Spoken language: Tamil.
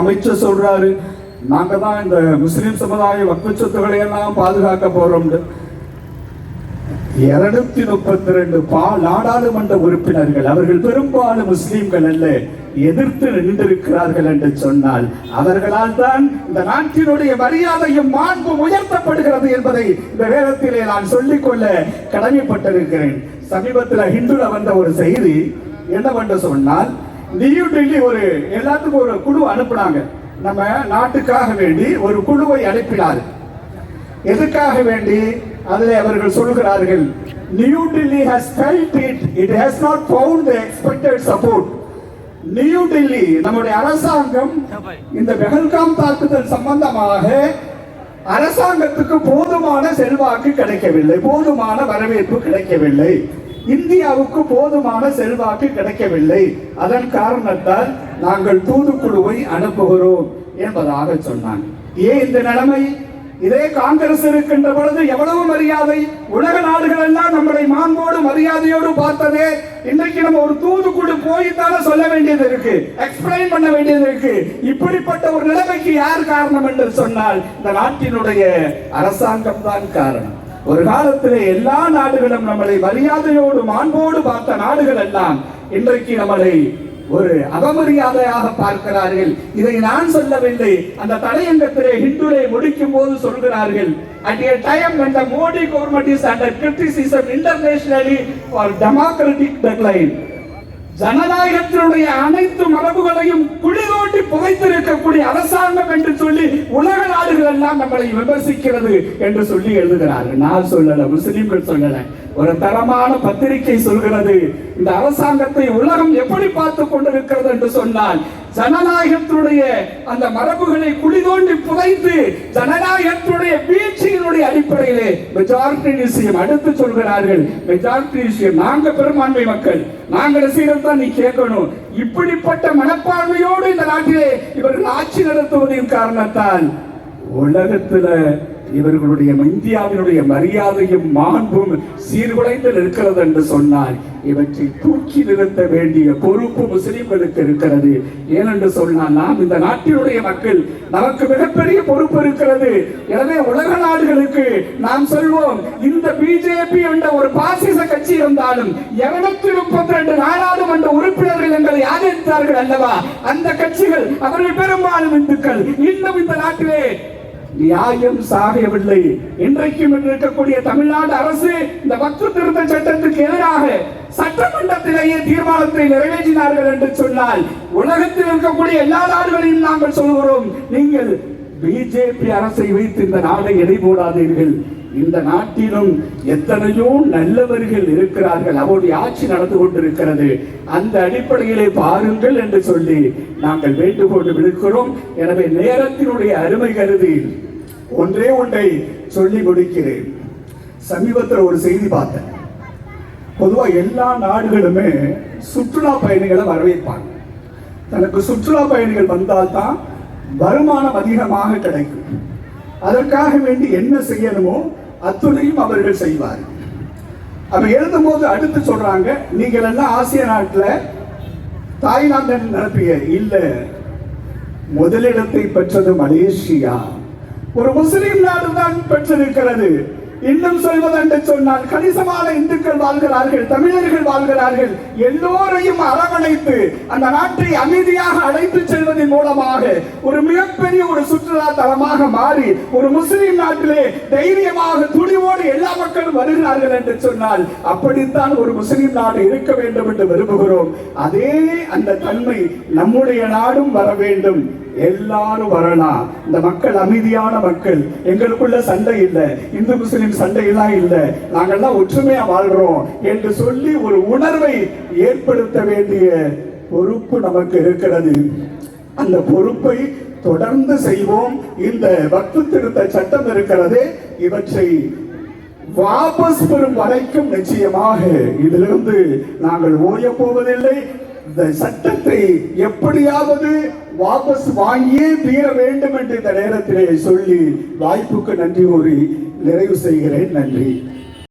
அமைச்சர் சொல்றாரு. நாங்க தான் இந்த முஸ்லிம் சமுதாய வக்ஃபு சொத்துக்களை எல்லாம் பாதுகாக்க போறோம் இருநூத்தி முப்பத்தி ரெண்டு பா நாடாளுமன்ற உறுப்பினர்கள் அவர்கள் பெரும்பாலும் முஸ்லிம்கள் அல்ல எதிர்த்து நின்றிருக்கிறார்கள் என்று சொன்னால் அவர்களால் தான் இந்த நாட்டினுடைய மரியாதையும் மாண்பும் உயர்த்தப்படுகிறது என்பதை இந்த வேதத்திலே நான் சொல்லிக்கொள்ள கடமைப்பட்டிருக்கிறேன். சமீபத்தில் ஹிந்துல வந்த ஒரு செய்தி என்னவென்று சொன்னால் நியூ டெல்லி ஒரு எல்லாத்துக்கும் ஒரு குழு அனுப்புனாங்க. நம்ம நாட்டுக்காக வேண்டி ஒரு குழுவை அனுப்பினார். எதுக்காக வேண்டி? அதில் அவர்கள் சொல்கிறார்கள் new Delhi has felt it it has not found the expected support new Delhi நம்முடைய அரசாங்கம் இந்த பெஹல்காம் தாக்குதல் சம்பந்தமாக அரசாங்கத்துக்கு போதுமான செல்வாக்கு கிடைக்கவில்லை போதுமான வரவேற்பு கிடைக்கவில்லை. இந்தியாவுக்கு போதுமான செல்வாக்கு கிடைக்கவில்லை. அதன் காரணத்தால் நாங்கள் தூதுக்குழுவை அனுப்புகிறோம் என்பதாக சொன்னாங்க. ஏன் இந்த நிலைமை? இதே காங்கிரஸ் இருக்கின்ற பொழுது எவ்வளவு மரியாதை? உலக நாடுகள் எல்லாம் நம்மளை மாண்போடு மரியாதையோடு பார்த்ததே. இன்றைக்கு நம்ம ஒரு தூதுக்குழு போய்த்தானே சொல்ல வேண்டியது இருக்கு. எக்ஸ்பிளைன் பண்ண வேண்டியது இருக்கு. இப்படிப்பட்ட ஒரு நிலைமைக்கு யார் காரணம் என்று சொன்னால் இந்த நாட்டினுடைய அரசாங்கம் தான் காரணம். ஒரு காலத்திலே எல்லா நாடுகளும் நம்மளை மரியாதையோடு மாண்போடு பார்த்த நாடுகள் எல்லாம் இன்றைக்கு நம்மளை ஒரு அவமரியாதையாக பார்க்கிறார்கள். இதை நான் சொல்லவில்லை. அந்த தலையங்கத்திலே ஹிந்துரை முடிக்கும் போது சொல்கிறார்கள் at a time when the Modi government is under criticism internationally for democratic decline. ஜனநாயகத்தினுடைய அனைத்து மரபுகளையும் குளிரோட்டி புதைத்திருக்கக்கூடிய அரசாங்கம் என்று சொல்லி உலக நாடுகள் எல்லாம் நம்மளை விமர்சிக்கிறது என்று சொல்லி எழுதுகிறார்கள். நான் சொல்லல முஸ்லிம்கள் சொல்லல. ஒரு தரமான பத்திரிகை சொல்கிறது. இந்த அரசாங்கத்தை உலகம் எப்படி பார்த்து கொண்டிருக்கிறது என்று சொன்னால் ஜனநாயகத்தினுடைய அந்த மரபுகளை குழி தோண்டி புதைத்து ஜனநாயகத்தினுடைய வீழ்ச்சியினுடைய அடிப்படையிலே மெஜாரிட்டி விஷயம் அடுத்து சொல்கிறார்கள். மெஜாரிட்டி விஷயம் நாங்க பெரும்பான்மை மக்கள். நாங்க ரசிகர் தான் நீ கேட்கணும். இப்படிப்பட்ட மனப்பான்மையோடு இந்த நாட்டிலே இவர்கள் ஆட்சி நடத்துவதின் காரணத்தால் உலகத்துல இவர்களுடைய இந்தியாவினுடைய மரியாதையும் மாண்பும் சீர்குலைந்து இருக்கிறது என்று சொன்னால் இவற்றை தூக்கி நிறுத்த வேண்டிய பொறுப்பு முஸ்லிம்களுக்கு இருக்கிறது. ஏனென்று சொன்னால் நாம் இந்த நாட்டினுடைய மக்கள் நமக்கு மிகப்பெரிய பொறுப்பு இருக்கிறது. எனவே உலக நாடுகளுக்கு நாம் சொல்வோம் இந்த பிஜேபி என்ற ஒரு பாசிச கட்சி இருந்தாலும் இருநூத்தி முப்பத்தி ரெண்டு நாடாளுமன்ற உறுப்பினர்கள் எங்களை ஆதரித்தார்கள் அல்லவா? அந்த கட்சிகள் அவர்கள் பெரும்பாலும் இந்துக்கள். இன்னும் இந்த நாட்டிலே நியாயம் சாகவில்லை. இன்றைக்கும் இருக்கக்கூடிய தமிழ்நாடு அரசு இந்த வக்ஃபு திருத்த சட்டத்திற்கு எதிராக சட்டமன்றத்திலேயே தீர்மானத்தை நிறைவேற்றினார்கள் என்று சொன்னால் உலகத்தில் இருக்கக்கூடிய எல்லா நாடுகளையும் நாங்கள் சொல்கிறோம். நீங்கள் பிஜேபி அரசை வைத்து இந்த நாடை எடை போடாதீர்கள். இந்த நாட்டிலும் எத்தனையோ நல்லவர்கள் இருக்கிறார்கள். அவருடைய ஆட்சி நடந்து கொண்டிருக்கிறது. அந்த அடிப்படையிலே பாருங்கள் என்று சொல்லி நாங்கள் வேண்டுகோள் விடுக்கிறோம். எனவே நேரத்தினுடைய அருமை கருதி ஒன்றே ஒன்றை சொல்லி முடிக்கிறேன் சமீபத்தில் ஒரு செய்தி பார்த்தேன். பொதுவாக எல்லா நாடுகளுமே சுற்றுலா பயணிகளை வரவேற்பாங்க. தனக்கு சுற்றுலா பயணிகள் வந்தால்தான் வருமானம் அதிகமாக கிடைக்கும். அதற்காக வேண்டி என்ன செய்யணுமோ அத்துணையும் அவர்கள் செய்வார் அப்ப எழுதும்போது அடுத்து சொல்றாங்க நீங்கள் எல்லாம் ஆசிய நாட்டில் தாய்லாந்து நிரப்பிய இல்ல முதலிடத்தை பெற்றது மலேசியா. ஒரு முஸ்லிம் நாடு தான் பெற்றிருக்கிறது. இன்னும் சொல்வதென்று சொன்னால் கணிசமான இந்துக்கள் வாழ்கிறார்கள் தமிழர்கள் வாழ்கிறார்கள். எல்லோரையும் அரவணைத்து அந்த நாட்டை அமைதியாக அழைத்து செல்வதன் மூலமாக ஒரு மிகப்பெரிய ஒரு சுற்றுலா தலமாக மாறி ஒரு முஸ்லிம் நாட்டிலே தைரியமாக துணிவோடு எல்லா மக்களும் வருகிறார்கள் என்று சொன்னால் அப்படித்தான் ஒரு முஸ்லிம் நாடு இருக்க வேண்டும் என்று விரும்புகிறோம். அதே அந்த தன்மை நம்முடைய நாடும் வர வேண்டும். எல்லாரும் வரலாம். இந்த மக்கள் அமைதியான மக்கள். எங்களுக்குள்ள சண்டை இல்லை. இந்து முஸ்லிம் சண்டையெல்லாம் இல்லை. நாங்கெல்லாம் ஒற்றுமையா வாழ்றோம் என்று சொல்லி ஒரு உணர்வை ஏற்படுத்த வேண்டிய பொறுப்பு நமக்கு இருக்கிறது. அந்த பொறுப்பை தொடர்ந்து செய்வோம். இந்த வக்ஃபு திருத்த சட்டம் இருக்கிறது. இவற்றை வாபஸ் பெறும் வரைக்கும் நிச்சயமாக இதிலிருந்து நாங்கள் ஓய போவதில்லை. இந்த சட்டத்தை எப்படியாவது வாபஸ் வாங்கியே தீர வேண்டும் என்று இந்த நேரத்திலே சொல்லி வாய்ப்புக்கு நன்றி கூறி நிறைவு செய்கிறேன். நன்றி.